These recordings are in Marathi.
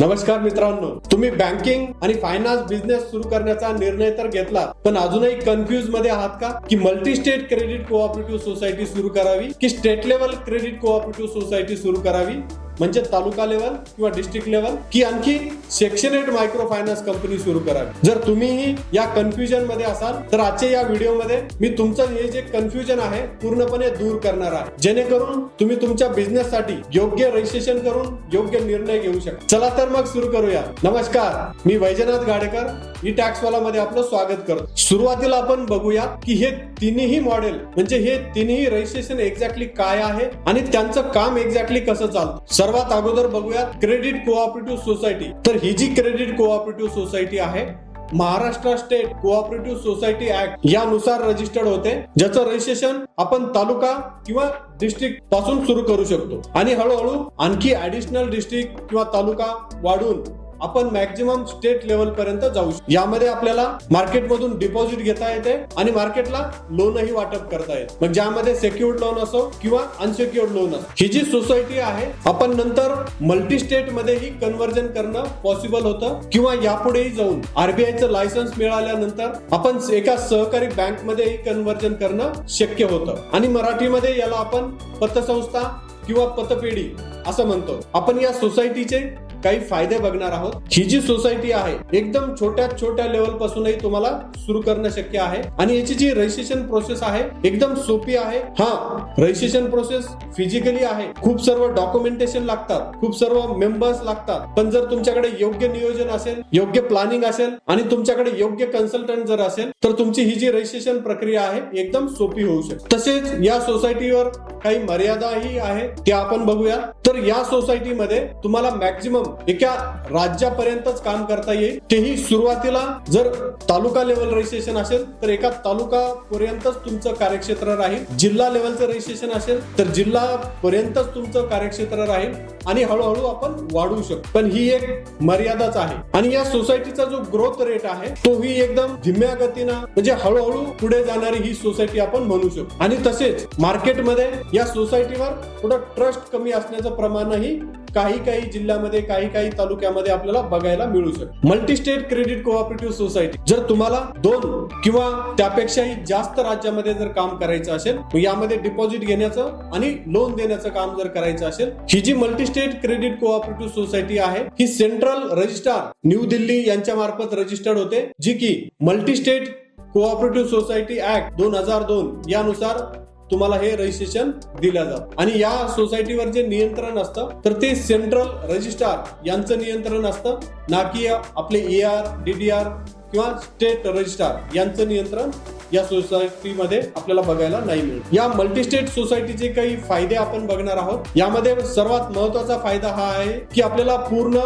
नमस्कार मित्रांनो तुम्ही बँकिंग आणि फायनान्स बिझनेस सुरू करण्याचा निर्णय तर घेतला पण अजूनही कन्फ्युजमध्ये आहात का? की multi state credit cooperative society सुरू करावी की state level credit cooperative society सुरू करावी? म्हणजे तालुका लेवल किंवा डिस्ट्रिक्ट लेवल की आणखी section eight micro finance company सुरू करावी. जर तुम्हीही या कन्फ्युजनमध्ये असाल तर आजच्या या व्हिडिओमध्ये मी तुमचं हे जे कन्फ्युजन आहे पूर्णपणे दूर करणार आहे. जेणेकरून तुम्ही तुमच्या बिझनेस साठी योग्य रजिस्ट्रेशन करून योग्य निर्णय घेऊ शकता. चला तर मग सुरू करूया. नमस्कार मी वैजनाथ गाडेकर ई टॅक्स वाला मध्ये आपलं स्वागत करतो. सुरुवातीला आपण बघूया की हे तिन्ही मॉडेल म्हणजे हे तिन्ही रजिस्ट्रेशन एक्झॅक्टली काय आहे आणि त्यांचं काम एक्झॅक्टली कसं चालतं. सर्वात अगोदर बघूयात क्रेडिट कोऑपरेटिव्ह सोसायटी. तर ही जी क्रेडिट कोऑपरेटिव्ह सोसायटी आहे Maharashtra state cooperative society act यानुसार रजिस्टर्ड होते ज्याचं रजिस्ट्रेशन आपण तालुका किंवा डिस्ट्रिक्टपासून सुरू करू शकतो. आणि हळूहळू आणखी ऍडिशनल डिस्ट्रिक्ट किंवा तालुका वाढून आपण मॅक्झिमम स्टेट लेवल पर्यंत जाऊ शकतो. यामध्ये आपल्याला मार्केटमधून डिपॉझिट घेता येते आणि मार्केटला लोनही वाटप करता येते. मग ज्यामध्ये सेक्युर्ड लोन असो किंवा अनसेक्युर्ड लोन असो. ही जी सोसायटी आहे आपण नंतर मल्टी स्टेट मध्येही कन्व्हर्जन करणं पॉसिबल होतं. किंवा यापुढेही जाऊन आरबीआयचं लायसन्स मिळाल्यानंतर आपण एका सहकारी बँक मध्येही कन्व्हर्जन करणं शक्य होतं. आणि मराठीमध्ये याला आपण पतसंस्था किंवा पतपेढी असं म्हणतो. आपण या सोसायटीचे काही फायदे बघणार आहोत. ही जी सोसायटी आहे एकदम छोट्या छोट्या लेवल पासूनही तुम्हाला सुरू करणं शक्य आहे. आणि याची जी रजिस्ट्रेशन प्रोसेस आहे एकदम सोपी आहे. हा रजिस्ट्रेशन प्रोसेस फिजिकली आहे. खूप सर्व डॉक्युमेंटेशन लागतात. खूप सर्व मेंबर्स लागतात. पण जर तुमच्याकडे योग्य नियोजन असेल योग्य प्लॅनिंग असेल आणि तुमच्याकडे योग्य कन्सल्टंट जर असेल तर तुमची ही जी रजिस्ट्रेशन प्रक्रिया आहे एकदम सोपी होऊ शकते. तसेच या सोसायटीवर काही मर्यादाही आहे त्या आपण बघूया. तर या सोसायटीमध्ये तुम्हाला मॅक्झिमम एका राज्यापर्यंतच काम करता येईल? तेही सुरुवातीला जर तालुका लेवल रजिस्ट्रेशन असेल तर एका तालुका पर्यंतच तुमचं कार्यक्षेत्र राहील. जिल्हा लेवलचं रजिस्ट्रेशन असेल तर जिल्हा पर्यंतच तुमचं कार्यक्षेत्र राहील आणि हळूहळू आपण वाढवू शकतो. पण ही एक मर्यादाच आहे. आणि या सोसायटीचा जो ग्रोथ रेट आहे तो ही एकदम धीम्या गतीनं म्हणजे हळूहळू पुढे जाणारी ही सोसायटी आपण म्हणू शकतो. आणि तसेच मार्केटमध्ये या सोसायटीवर थोडं ट्रस्ट कमी असण्याचं प्रमाणही काही काही जिल्ह्यामध्ये काही काही तालुक्यामध्ये आपल्याला बघायला मिळू शकतो. Multi state credit cooperative society. जर तुम्हाला दोन किंवा त्यापेक्षाही जास्त राज्यामध्ये जर काम करायचं असेल यामध्ये डिपॉझिट घेण्याचं आणि लोन देण्याचं काम जर करायचं असेल ही जी multi state credit cooperative society आहे ही सेंट्रल रजिस्ट्रार न्यू दिल्ली यांच्या मार्फत रजिस्टर्ड होते जी की multi state cooperative society act दोन हजार दोन यानुसार तुम्हाला हे रजिस्ट्रेशन दिलं जातं. आणि या सोसायटीवर जे नियंत्रण असतं तर ते सेंट्रल रजिस्ट्रार यांचं नियंत्रण असतं. ना की आपले ए आर डीडीआर किंवा स्टेट रजिस्ट्रार यांचं नियंत्रण या सोसायटीमध्ये आपल्याला बघायला नाही मिळत. या मल्टी स्टेट सोसायटीचे काही फायदे आपण बघणार आहोत. यामध्ये सर्वात महत्त्वाचा फायदा हा आहे की आपल्याला पूर्ण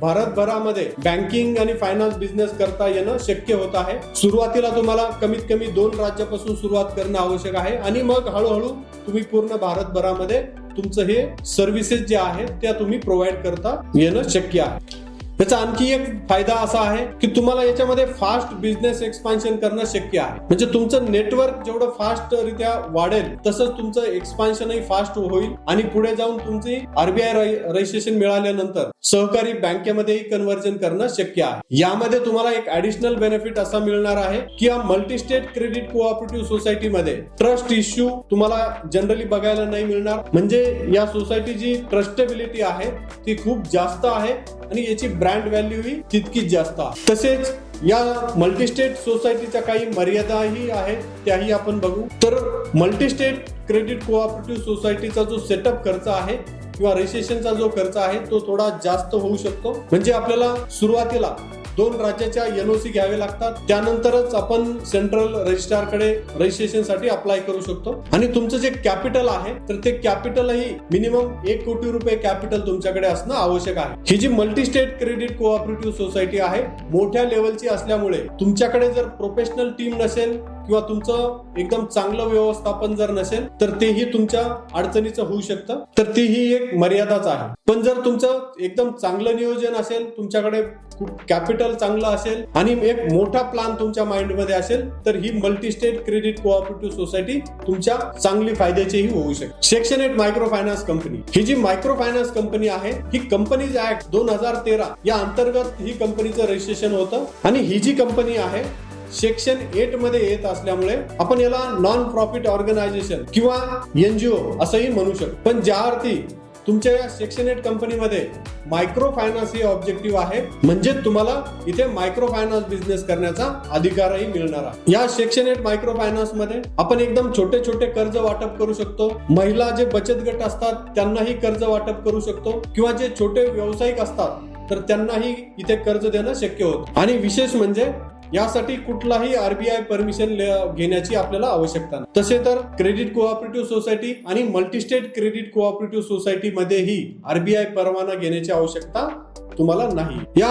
भारतभरामध्ये बँकिंग आणि फायनान्स बिझनेस करता येणं शक्य होत आहे. सुरुवातीला तुम्हाला कमीत कमी दोन राज्यापासून सुरुवात करणं आवश्यक आहे आणि मग हळूहळू तुम्ही पूर्ण भारतभरामध्ये तुमचं हे सर्व्हिसेस जे आहेत त्या तुम्ही प्रोव्हाइड करता येणं शक्य आहे. याचा आणखी एक फायदा असा आहे की तुम्हाला याच्यामध्ये फास्ट बिझनेस एक्सपान्शन करणं शक्य आहे. म्हणजे तुमचं नेटवर्क जेवढं फास्ट रित्या वाढेल तसंच तुमचं एक्सपान्शनही फास्ट होईल आणि पुढे जाऊन तुमची आरबीआय रजिस्ट्रेशन मिळाल्यानंतर सहकारी बँकेमध्येही कन्व्हर्जन करणं शक्य आहे. यामध्ये तुम्हाला एक ऍडिशनल बेनिफिट असा मिळणार आहे की या मल्टी स्टेट क्रेडिट कोऑपरेटिव्ह सोसायटीमध्ये ट्रस्ट इश्यू तुम्हाला जनरली बघायला नाही मिळणार. म्हणजे या सोसायटीची ट्रस्टेबिलिटी आहे ती खूप जास्त आहे आणि याची ब्रँड व्हॅल्यू ही तितकीच जास्त आहे. तसेच या मल्टीस्टेट सोसायटीच्या काही मर्यादाही आहेत त्याही आपण बघू. तर मल्टीस्टेट क्रेडिट कोऑपरेटिव्ह सोसायटीचा जो सेटअप खर्च आहे किंवा रजिस्ट्रेशनचा जो खर्च आहे तो थोडा जास्त होऊ शकतो. म्हणजे आपल्याला सुरुवातीला दोन राज्याच्या एनओसी घ्यावे लागतात. त्यानंतरच आपण सेंट्रल रजिस्ट्रारकडे रजिस्ट्रेशनसाठी अप्लाय करू शकतो. आणि तुमचं जे कॅपिटल आहे तर ते कॅपिटलही मिनिमम एक कोटी रुपये कॅपिटल तुमच्याकडे असणं आवश्यक आहे. ही जी multi state credit cooperative society आहे मोठ्या लेवलची असल्यामुळे तुमच्याकडे जर प्रोफेशनल टीम नसेल किंवा तुमचं एकदम चांगलं व्यवस्थापन जर नसेल तर तेही तुमच्या अडचणीचं होऊ शकतं. तर तीही एक मर्यादाच आहे. पण जर तुमचं एकदम चांगलं नियोजन असेल तुमच्याकडे खूप कॅपिटल चांगलं असेल आणि एक मोठा प्लान तुमच्या माइंडमध्ये असेल तर ही multi state credit cooperative society तुमच्या चांगली फायद्याचीही होऊ शकते. Section eight micro finance company. ही जी मायक्रो फायनान्स कंपनी आहे ही कंपनीज ऍक्ट दोन हजार तेरा या अंतर्गत ही कंपनीचं रजिस्ट्रेशन होतं आणि ही जी कंपनी आहे सेक्शन एटमध्ये येत असल्यामुळे आपण याला नॉन प्रॉफिट ऑर्गनायझेशन किंवा एनजीओ असंही म्हणू शकतो. पण ज्या अर्थी तुमच्या या सेक्शन एट कंपनीमध्ये मायक्रो फायनान्स हे ऑब्जेक्टिव्ह आहे म्हणजे तुम्हाला इथे मायक्रो फायनान्स बिझनेस करण्याचा अधिकारही मिळणार आहे. या सेक्शन एट मायक्रो फायनान्समध्ये आपण एकदम छोटे छोटे कर्ज वाटप करू शकतो. महिला जे बचत गट असतात त्यांनाही कर्ज वाटप करू शकतो. किंवा जे छोटे व्यावसायिक असतात तर त्यांनाही इथे कर्ज देणं शक्य होतं. आणि विशेष म्हणजे यासाठी कुठलाही आरबीआय परमिशन घेण्याची आपल्याला आवश्यकता नाही. तसे तर क्रेडिट कोऑपरेटिव्ह सोसायटी आणि मल्टीस्टेट क्रेडिट कोऑपरेटिव्ह सोसायटी मध्येही आरबीआय परवाना घेण्याची आवश्यकता तुम्हाला नाही. या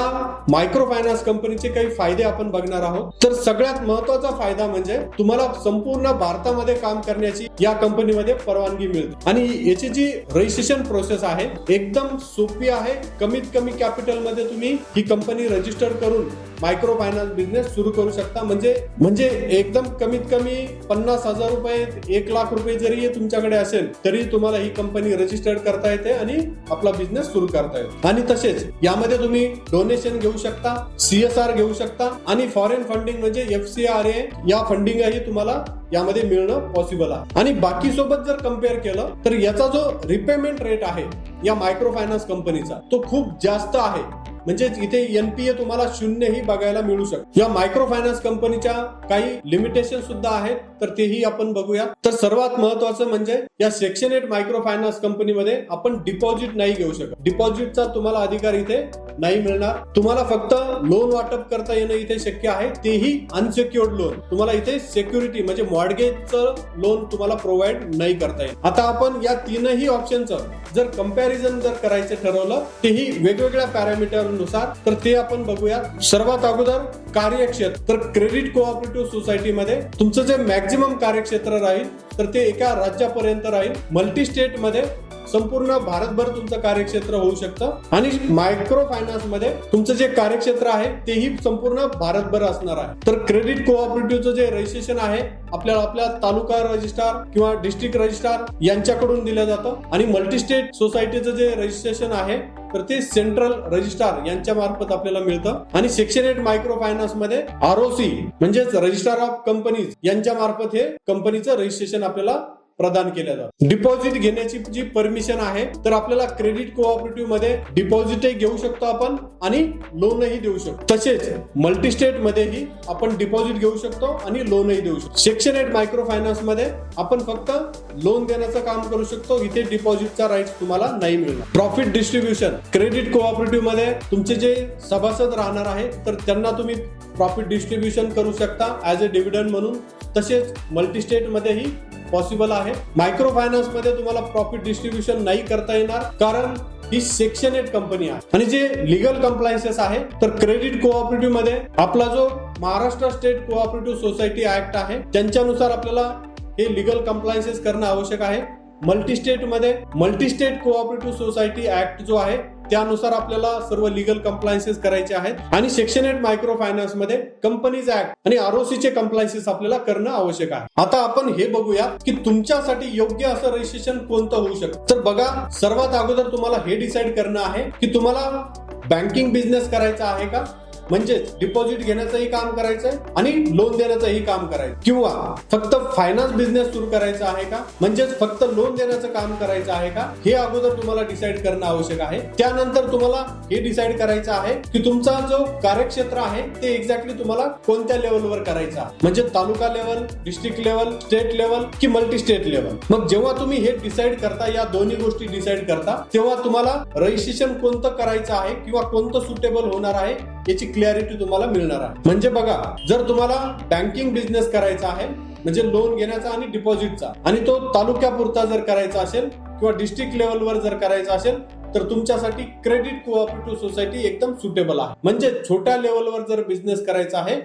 मायक्रो फायनान्स कंपनीचे काही फायदे आपण बघणार आहोत. तर सगळ्यात महत्त्वाचा फायदा म्हणजे तुम्हाला संपूर्ण भारतामध्ये काम करण्याची या कंपनीमध्ये परवानगी मिळते. आणि याची जी रजिस्ट्रेशन प्रोसेस आहे एकदम सोपी आहे. कमीत कमी कॅपिटलमध्ये तुम्ही ही कंपनी रजिस्टर करून मायक्रो फायनान्स बिझनेस सुरू करू शकता. म्हणजे म्हणजे एकदम कमीत कमी पन्नास हजार रुपये एक लाख रुपये जरी तुमच्याकडे असेल तरी तुम्हाला ही कंपनी रजिस्टर्ड करता येते आणि आपला बिझनेस सुरू करता येतो. आणि तसेच यामध्ये तुम्ही डोनेशन घेऊ शकता सीएसआर घेऊ शकता आणि फॉरेन फंडिंग म्हणजे एफ सी आर ए या फंडिंगही तुम्हाला यामध्ये मिळणं पॉसिबल आहे. आणि बाकी सोबत जर कंपेअर केलं तर याचा जो रिपेमेंट रेट आहे या मायक्रो फायनान्स कंपनीचा तो खूप जास्त आहे. म्हणजे इथे एनपीए तुम्हाला शून्यही बघायला मिळू शकतो. या मायक्रो फायनान्स कंपनीच्या काही लिमिटेशन सुद्धा आहेत तर तेही आपण बघूया. तर सर्वात महत्वाचं म्हणजे या सेक्शन एट मायक्रो फायनान्स कंपनीमध्ये आपण डिपॉझिट नाही घेऊ शकत. डिपॉझिटचा तुम्हाला अधिकार इथे नाही मिळणार. तुम्हाला फक्त लोन वाटप करता येणं इथे शक्य आहे. तेही अनसेक्युर्ड लोन तुम्हाला इथे सेक्युरिटी म्हणजे मॉडगेजचं लोन तुम्हाला प्रोव्हाइड नाही करता येईल आता आपण या तीनही ऑप्शनचं जर कंपॅरिझन जर करायचं ठरवलं तेही वेगवेगळ्या पॅरामीटर नुसार तर ते आपण बघूया सर्वात अगोदर कार्यक्षेत्र तर क्रेडिट कोऑपरेटिव्ह सोसायटीमध्ये तुमचं जे मॅक्झिमम कार्यक्षेत्र राहील तर ते एका राज्यापर्यंत राहील. मल्टी स्टेटमध्ये संपूर्ण भारतभर तुमचं कार्यक्षेत्र होऊ शकतं. आणि मायक्रो फायनान्समध्ये तुमचं जे कार्यक्षेत्र आहे तेही संपूर्ण भारतभर असणार आहे. तर क्रेडिट कोऑपरेटिव्हचं जे रजिस्ट्रेशन आहे आपल्याला आपल्या तालुका रजिस्ट्रार किंवा डिस्ट्रिक्ट रजिस्ट्रार यांच्याकडून दिलं जातं. आणि मल्टीस्टेट सोसायटीचं जे रजिस्ट्रेशन आहे तर ते सेंट्रल रजिस्ट्रार यांच्या मार्फत आपल्याला मिळतं. आणि सेक्शन एट मायक्रो फायनान्समध्ये आरओसी म्हणजेच रजिस्ट्रार ऑफ कंपनीज यांच्या मार्फत हे कंपनीचं रजिस्ट्रेशन आपल्याला प्रदान केलं जातं डिपॉझिट घेण्याची जी परमिशन आहे तर आपल्याला क्रेडिट कोऑपरेटिव्हमध्ये डिपॉझिटही घेऊ शकतो आपण आणि लोनही देऊ शकतो. तसेच मल्टीस्टेट मध्येही आपण डिपॉझिट घेऊ शकतो आणि लोनही देऊ शकतो. सेक्शन एट मायक्रो फायनान्समध्ये आपण फक्त लोन देण्याचं काम करू शकतो. इथे डिपॉझिटचा राईट तुम्हाला नाही मिळणार. प्रॉफिट डिस्ट्रीब्युशन क्रेडिट कोऑपरेटिव्हमध्ये तुमचे जे सभासद राहणार आहे तर त्यांना तुम्ही प्रॉफिट डिस्ट्रीब्युशन करू शकता ऍज अ डिव्हिडंड म्हणून. तसेच मल्टीस्टेटमध्येही पॉसिबल आहे. मायक्रो फायनान्समध्ये तुम्हाला प्रॉफिट डिस्ट्रीब्युशन नाही करता येणार कारण ही सेक्शन एट कंपनी आहे. आणि जे लिगल कम्प्लायन्सेस आहे तर क्रेडिट कोऑपरेटिव्हमध्ये आपला जो Maharashtra state cooperative society act आहे त्यांच्यानुसार आपल्याला हे लिगल कम्प्लायन्सेस करणं आवश्यक आहे. मल्टी स्टेटमध्ये मल्टीस्टेट कोऑपरेटिव्ह सोसायटी ऍक्ट जो आहे त्यानुसार आपल्याला सर्व लिगल कम्प्लायन्सेस करायचे आहेत. आणि सेक्शन एट मायक्रो फायनान्समध्ये कंपनीज ऍक्ट आणि आरओसीचे कम्प्लायन्सेस आपल्याला करणं आवश्यक आहे. आता आपण हे बघूया की तुमच्यासाठी योग्य असं रजिस्ट्रेशन कोणतं होऊ शकतं? तर बघा सर्वात अगोदर तुम्हाला हे डिसाईड करणं आहे की तुम्हाला बँकिंग बिझनेस करायचा आहे का? म्हणजेच डिपॉझिट घेण्याचंही काम करायचंय आणि लोन देण्याचंही काम करायचं किंवा फक्त फायनान्स बिझनेस सुरू करायचा आहे का? म्हणजेच फक्त लोन देण्याचं काम करायचं आहे का? हे अगोदर तुम्हाला डिसाईड करणं आवश्यक आहे. त्यानंतर तुम्हाला हे डिसाईड करायचं आहे की तुमचा जो कार्यक्षेत्र आहे ते एक्झॅक्टली तुम्हाला कोणत्या लेवलवर करायचं म्हणजे taluka level district level state level की मल्टी स्टेट लेवल मग जेव्हा तुम्ही हे डिसाईड करता या दोन्ही गोष्टी डिसाईड करता तेव्हा तुम्हाला रजिस्ट्रेशन कोणतं करायचं आहे किंवा कोणतं सुटेबल होणार आहे याची क्लॅरिटी तुम्हाला मिळणार आहे. म्हणजे बघा जर तुम्हाला बँकिंग बिझनेस करायचा आहे म्हणजे लोन घेण्याचा आणि डिपॉझिटचा आणि तो तालुक्यापुरता जर करायचा असेल किंवा डिस्ट्रिक्ट लेवलवर जर करायचा असेल तर तुमच्यासाठी क्रेडिट कोऑपरेटिव्ह सोसायटी एकदम सुटेबल आहे. म्हणजे छोट्या लेवलवर जर बिझनेस करायचा आहे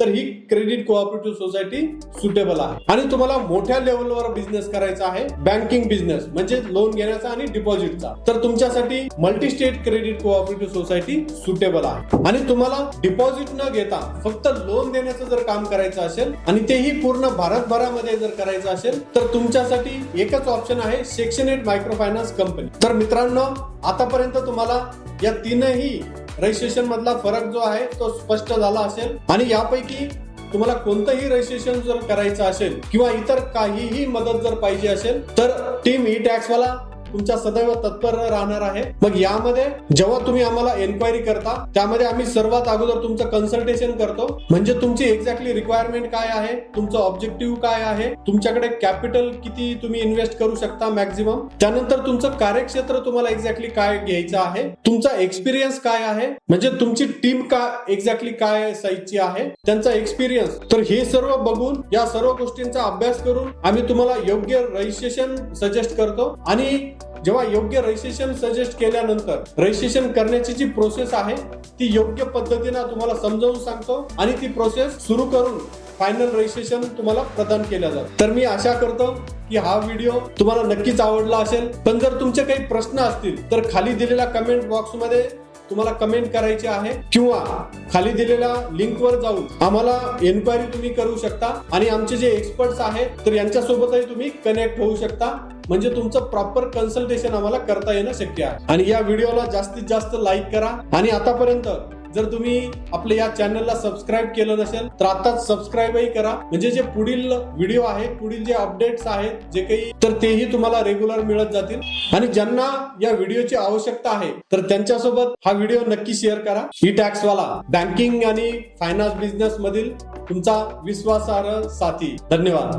तर ही क्रेडिट कोऑपरेटिव्ह सोसायटी सुटेबल आहे. आणि तुम्हाला मोठ्या लेवलवर बिझनेस करायचा आहे बँकिंग बिझनेस म्हणजे लोन घेण्याचा आणि डिपॉझिटचा. तर तुमच्यासाठी multi state credit cooperative society suitable आहे. आणि तुम्हाला डिपॉझिट न घेता फक्त लोन देण्याचं जर काम करायचं असेल आणि तेही पूर्ण भारतभरामध्ये जर करायचं असेल तर तुमच्यासाठी एकच ऑप्शन आहे section eight micro finance company. तर मित्रांनो आतापर्यंत तुम्हाला या तीनही रजिस्ट्रेशन मधला फरक जो आहे तो स्पष्ट झाला असेल. आणि यापैकी तुम्हाला कोणतंही रजिस्ट्रेशन जर करायचं असेल किंवा इतर काहीही मदत जर पाहिजे असेल तर टीम ई टॅक्स वाला तुमच्या सदैव तत्पर राहणार आहे. मग यामध्ये जेव्हा तुम्ही आम्हाला एन्क्वायरी करता त्यामध्ये आम्ही सर्वात अगोदर तुमचं कन्सल्टेशन करतो. म्हणजे तुमची एक्झॅक्टली रिक्वायरमेंट काय आहे? तुमचं ऑब्जेक्टिव्ह काय आहे? तुमच्याकडे कॅपिटल किती तुम्ही इन्व्हेस्ट करू शकता मॅक्झिमम त्यानंतर तुमचं कार्यक्षेत्र तुम्हाला एक्झॅक्टली काय घ्यायचं आहे? तुमचा एक्सपिरियन्स काय आहे? म्हणजे तुमची टीम का एक्झॅक्टली काय साईजची आहे? त्यांचा एक्सपिरियन्स तर हे सर्व बघून या सर्व गोष्टींचा अभ्यास करून आम्ही तुम्हाला योग्य रजिस्ट्रेशन सजेस्ट करतो. आणि जेव्हा योग्य रजिस्ट्रेशन सजेस्ट केल्यानंतर रजिस्ट्रेशन करण्याची जी प्रोसेस आहे ती योग्य पद्धतीने तुम्हाला समजावून सांगतो आणि ती प्रोसेस सुरू करून फायनल रजिस्ट्रेशन तुम्हाला प्रदान केलं जातं तर मी आशा करतो की हा व्हिडिओ तुम्हाला नक्कीच आवडला असेल. पण जर तुमचे काही प्रश्न असतील तर खाली दिलेल्या कमेंट बॉक्समध्ये तुम्हाला कमेंट करायची आहे किंवा खाली दिलेल्या लिंकवर जाऊन आम्हाला एन्क्वायरी तुम्ही करू शकता. आणि आमचे जे एक्सपर्ट्स आहेत तर यांच्यासोबतही तुम्ही कनेक्ट होऊ शकता. म्हणजे तुमचं प्रॉपर कन्सल्टेशन आम्हाला करता येणं शक्य आहे. आणि या व्हिडिओला जास्तीत जास्त लाईक करा. आणि आतापर्यंत जर तुम्ही आपल्या या चॅनलला सबस्क्राईब केलं नसेल तर आताच सबस्क्राईबही करा. म्हणजे जे पुढील व्हिडिओ आहे पुढील जे अपडेट्स आहेत जे काही तर तेही तुम्हाला रेग्युलर मिळत जातील. आणि ज्यांना या व्हिडिओची आवश्यकता आहे तर त्यांच्यासोबत हा व्हिडिओ नक्की शेअर करा. E ई टॅक्स वाला बँकिंग आणि फायनान्स बिझनेस मधील तुमचा विश्वासार्ह साथी. धन्यवाद.